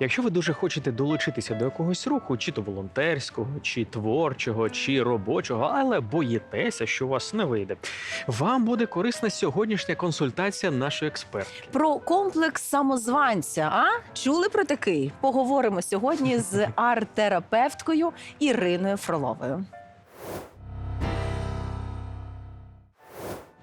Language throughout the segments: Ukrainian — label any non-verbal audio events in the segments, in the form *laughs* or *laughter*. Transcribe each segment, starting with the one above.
Якщо ви дуже хочете долучитися до якогось руху, чи то волонтерського, чи творчого, чи робочого, але боїтеся, що у вас не вийде, вам буде корисна сьогоднішня консультація нашої експертки. Про комплекс самозванця. А чули про такий? Поговоримо сьогодні з арт-терапевткою Іриною Фроловою.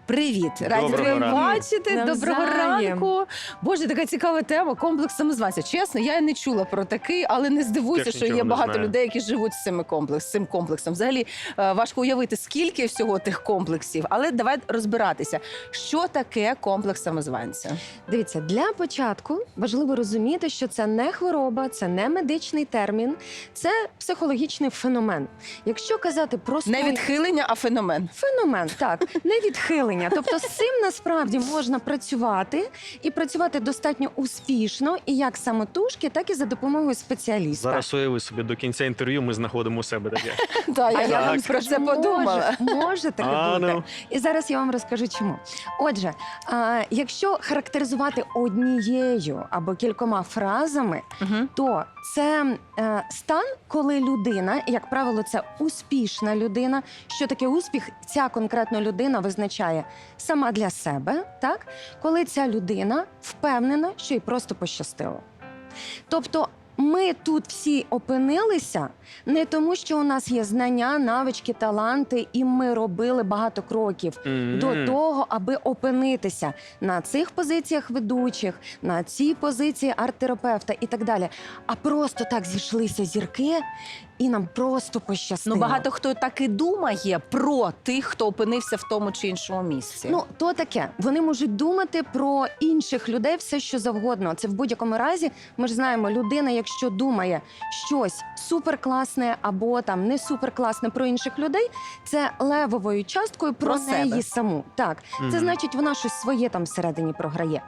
Привіт, раді Доброго тебе ранку. бачити. Доброго Навзаєм. ранку. Боже, така цікава тема. Комплекс самозванця. Чесно, я не чула про такий, але не здивуйся, Теж що нічого є не багато знаю. людей, які живуть з цим комплекс, з цим комплексом. Взагалі е, важко уявити, скільки всього тих комплексів. Але давай розбиратися, що таке комплекс самозванця. Дивіться, для початку важливо розуміти, що це не хвороба, це не медичний термін, це психологічний феномен. Якщо казати просто Не відхилення, а феномен. феномен, так не відхилення. Тобто з цим насправді можна працювати і працювати достатньо успішно, і як самотужки, так і за допомогою спеціаліста. Зараз уяви собі до кінця інтерв'ю. Ми знаходимо у себе таке. *laughs* Та, я, так. про це подумала. Може таке бути. ну. І зараз я вам розкажу чому. Отже, якщо характеризувати однією або кількома фразами, то це е, стан, коли людина, як правило, це успішна людина. Що таке успіх? Ця конкретна людина визначає сама для себе, так коли ця людина впевнена, що їй просто пощастило. Тобто. Ми тут всі опинилися не тому, що у нас є знання, навички, таланти, і ми робили багато кроків до того, аби опинитися на цих позиціях ведучих, на цій позиції арт-терапевта і так далі. А просто так зійшлися зірки, і нам просто пощастило. Ну багато хто так і думає про тих, хто опинився в тому чи іншому місці. Ну, то таке. Вони можуть думати про інших людей все, що завгодно. Це в будь-якому разі. Ми ж знаємо, людина, якщо думає щось суперкласне або там не суперкласне про інших людей, це левовою часткою про, Про себе. неї саму. Так, це значить, вона щось своє там всередині програє.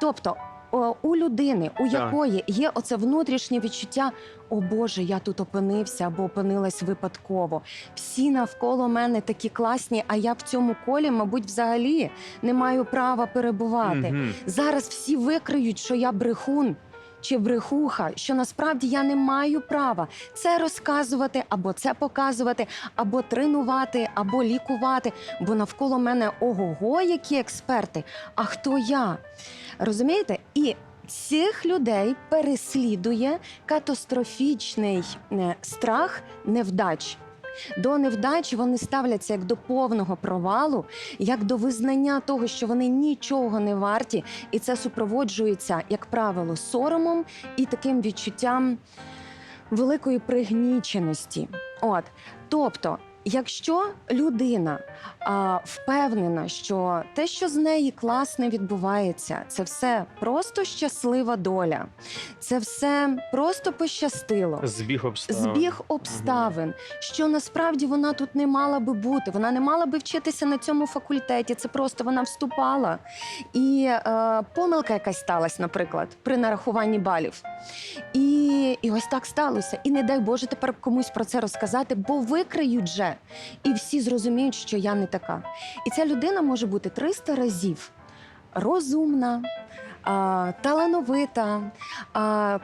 Тобто. О, У людини, у якої є оце внутрішнє відчуття, о Боже, я тут опинився або опинилась випадково. Всі навколо мене такі класні, а я в цьому колі, мабуть, взагалі не маю права перебувати. Мгм. Зараз всі викриють, що я брехун. Чи брехуха, що насправді я не маю права це розказувати, або це показувати, або тренувати, або лікувати. Бо навколо мене ого-го, які експерти. А хто я? Розумієте? І цих людей переслідує катастрофічний е, страх невдач. До невдачі вони ставляться як до повного провалу, як до визнання того, що вони нічого не варті, і це супроводжується, як правило, соромом і таким відчуттям великої пригніченості. От, тобто, якщо людина а, впевнена, що те, що з неї класне відбувається, це все просто щаслива доля, це все просто пощастило. Збіг обставин. Збіг обставин, що насправді вона тут не мала би бути. Вона не мала би вчитися на цьому факультеті. Це просто вона вступала. І е, помилка якась сталася, наприклад, при нарахуванні балів. І, і ось так сталося. І не дай Боже тепер комусь про це розказати, бо викриють же. І всі зрозуміють, що я не така. І ця людина може бути 300 разів розумна. Талановита,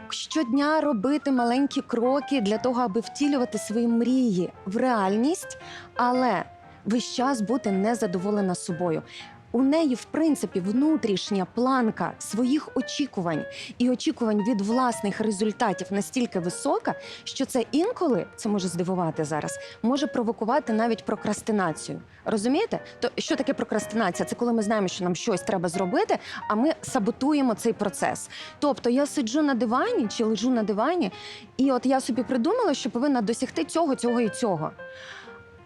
щодня робити маленькі кроки для того, аби втілювати свої мрії в реальність, але весь час бути незадоволена собою. У неї, в принципі, внутрішня планка своїх очікувань і очікувань від власних результатів настільки висока, що це інколи це може здивувати зараз, може провокувати навіть прокрастинацію. Розумієте? То що таке прокрастинація? Це коли ми знаємо, що нам щось треба зробити, а ми саботуємо цей процес. Тобто я сиджу на дивані чи лежу на дивані, і от я собі придумала, що повинна досягти цього, цього і цього.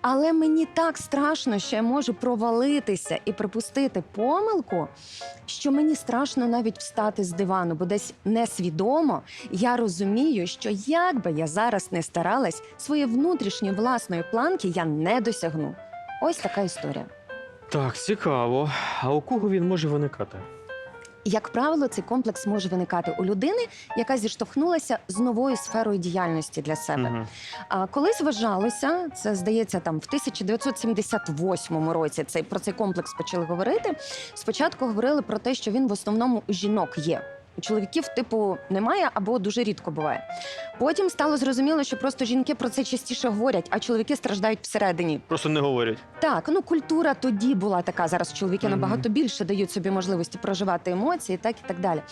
Але мені так страшно, що я можу провалитися і припустити помилку, що мені страшно навіть встати з дивану, бо десь несвідомо я розумію, що як би я зараз не старалась, своєї внутрішньої власної планки я не досягну. Ось така історія. Так, цікаво. А у кого він може виникати? Як правило, цей комплекс може виникати у людини, яка зіштовхнулася з новою сферою діяльності для себе. А колись вважалося, це здається, там в 1978 році цей про цей комплекс почали говорити. Спочатку говорили про те, що він в основному у жінок є. У чоловіків, типу, немає або дуже рідко буває. Потім стало зрозуміло, що просто жінки про це частіше говорять, а чоловіки страждають всередині. Просто не говорять. Так, ну культура тоді була така. Зараз чоловіки Мгм. набагато більше дають собі можливості проживати емоції, так і так далі.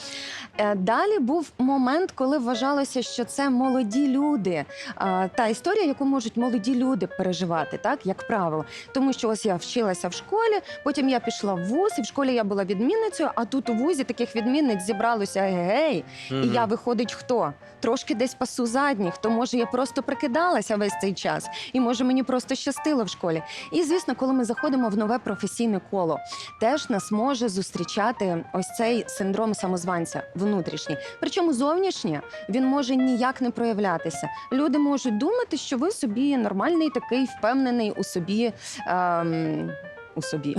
Е, Далі був момент, коли вважалося, що це молоді люди. А, Та історія, яку можуть молоді люди переживати, так як правило. Тому що ось я вчилася в школі, потім я пішла в вуз, і в школі я була відмінницею. А тут у вузі таких відмінниць зібралося гей. І я виходить, хто трошки десь пасу задніх, то може я просто прикидалася весь цей час, і може мені просто щастило в школі. І звісно, коли ми заходимо в нове професійне коло, теж нас може зустрічати ось цей синдром самозванця внутрішній. Причому зовнішнє він може ніяк не проявлятися. Люди можуть думати, що ви собі нормальний, такий впевнений у собі. Ем... У собі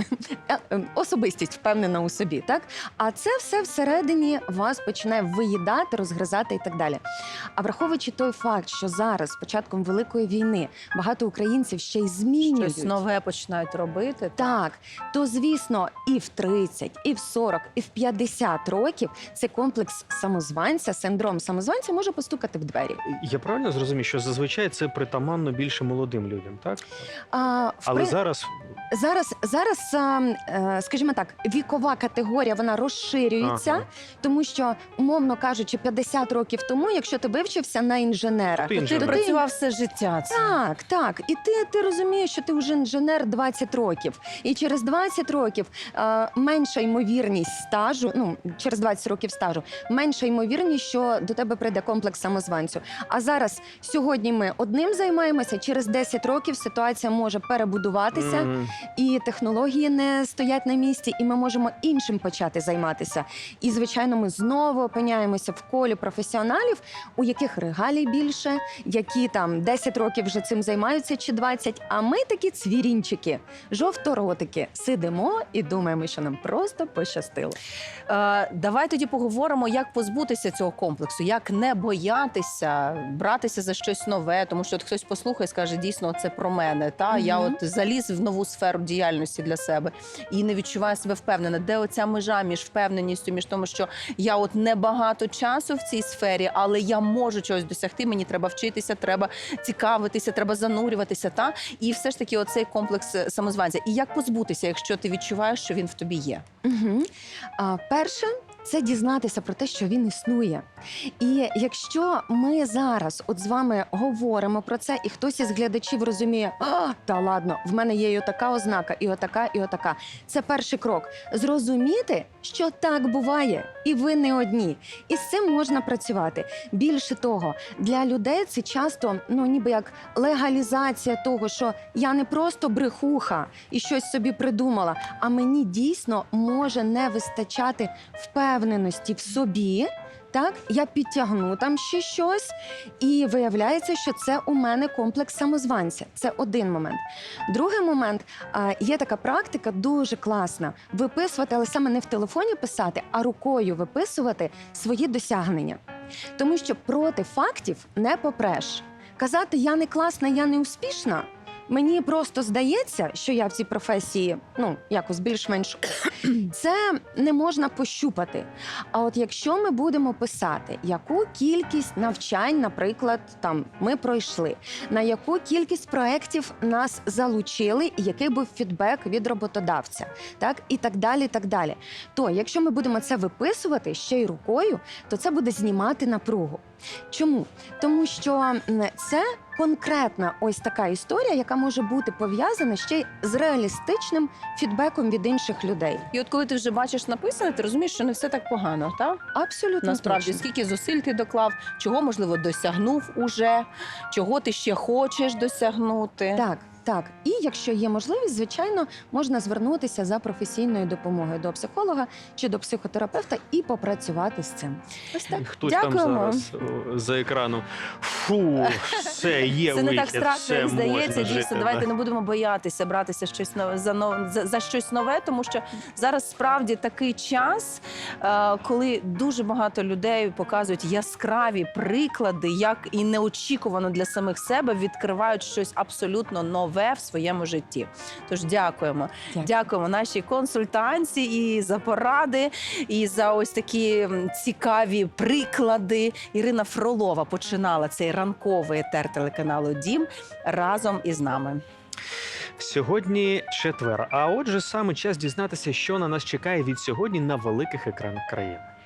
Е, е, особистість впевнена у собі, так а це все всередині вас починає виїдати, розгризати і так далі. А враховуючи той факт, що зараз, з початком великої війни, багато українців ще й змінюють Щось нове починають робити. так, то звісно, і в 30, і в 40, і в 50 років цей комплекс самозванця, синдром самозванця може постукати в двері. Я правильно зрозумів, що зазвичай це притаманно більше молодим людям, так? А, в Але зараз зараз, зараз, е, скажімо так, вікова категорія вона розширюється, Ага. тому що, умовно кажучи, 50 років тому, якщо ти вивчився на інженера, Ти Ти інженер. то ти працював все життя. Це. Так, так. І ти, ти розумієш, що ти вже інженер 20 років. І через 20 років е, менша ймовірність стажу, ну через 20 років стажу, менша ймовірність, що до тебе прийде комплекс самозванцю. А зараз сьогодні ми одним займаємося. Через 10 років ситуація може перебудуватися, Мгм. і технології не стоять на місці, і ми можемо іншим почати займатися. І звичайно, ми знову опиняємося в колі професіоналів, у яких регалій більше, які там 10 років вже цим займаються чи 20, А ми такі цвірінчики, жовторотики, сидимо і думаємо, що нам просто пощастило. Е, давай тоді поговоримо, як позбутися цього комплексу, як не боятися братися за щось нове, тому що от хтось послухає, і скаже, дійсно, це про мене. Та я от заліз в нову сферу діяльності для себе і не відчуває себе впевнена. Де оця межа між впевненістю, між тому, що я от небагато часу в цій сфері, але я можу чогось досягти. Мені треба вчитися, треба цікавитися, треба занурюватися. Та і все ж таки, оцей комплекс е, самозванця. І як позбутися, якщо ти відчуваєш, що він в тобі є? Угу. А, перше. Це дізнатися про те, що він існує. І якщо ми зараз от з вами говоримо про це, і хтось із глядачів розуміє, а та ладно, в мене є і отака ознака, і отака, і отака. Це перший крок. Зрозуміти, що так буває, і ви не одні. І з цим можна працювати. Більше того, для людей це часто ну ніби як легалізація того, що я не просто брехуха і щось собі придумала, а мені дійсно може не вистачати впевненості в собі. Так, я підтягну там ще щось, і виявляється, що це у мене комплекс самозванця. Це один момент. Другий момент є така практика дуже класна: виписувати, але саме не в телефоні писати, а рукою виписувати свої досягнення. Тому що проти фактів не попреш. Казати я не класна, я не успішна. Мені просто здається, що я в цій професії ну якось більш-менш це не можна пощупати. А от якщо ми будемо писати, яку кількість навчань, наприклад, там ми пройшли, на яку кількість проєктів нас залучили, який був фідбек від роботодавця, так і так далі. і так далі. То якщо ми будемо це виписувати ще й рукою, то це буде знімати напругу. Чому? Тому що це конкретна ось така історія, яка може бути пов'язана ще й з реалістичним фідбеком від інших людей. І от коли ти вже бачиш написане, ти розумієш, що не все так погано, так? Абсолютно Насправді, точно. скільки зусиль ти доклав, чого можливо досягнув уже, чого ти ще хочеш досягнути. Так, так. І якщо є можливість, звичайно, можна звернутися за професійною допомогою до психолога чи до психотерапевта і попрацювати з цим. Ось так. Хтось Дякуємо. там зараз о, за екраном. «Фу, все є Це не так страшно, як здається. Дійсно, давайте не будемо боятися братися щось нове за за, за щось нове, тому що зараз справді такий час, е, коли дуже багато людей показують яскраві приклади, як і неочікувано для самих себе відкривають щось абсолютно нове в своєму житті. Тож дякуємо. Дякую. Дякуємо нашій консультанці і за поради, і за ось такі цікаві приклади. Ірина Фролова починала цей ранковий етер телеканалу Дім разом із нами. Сьогодні четвер. А отже, саме час дізнатися, що на нас чекає від сьогодні на великих екранах країни.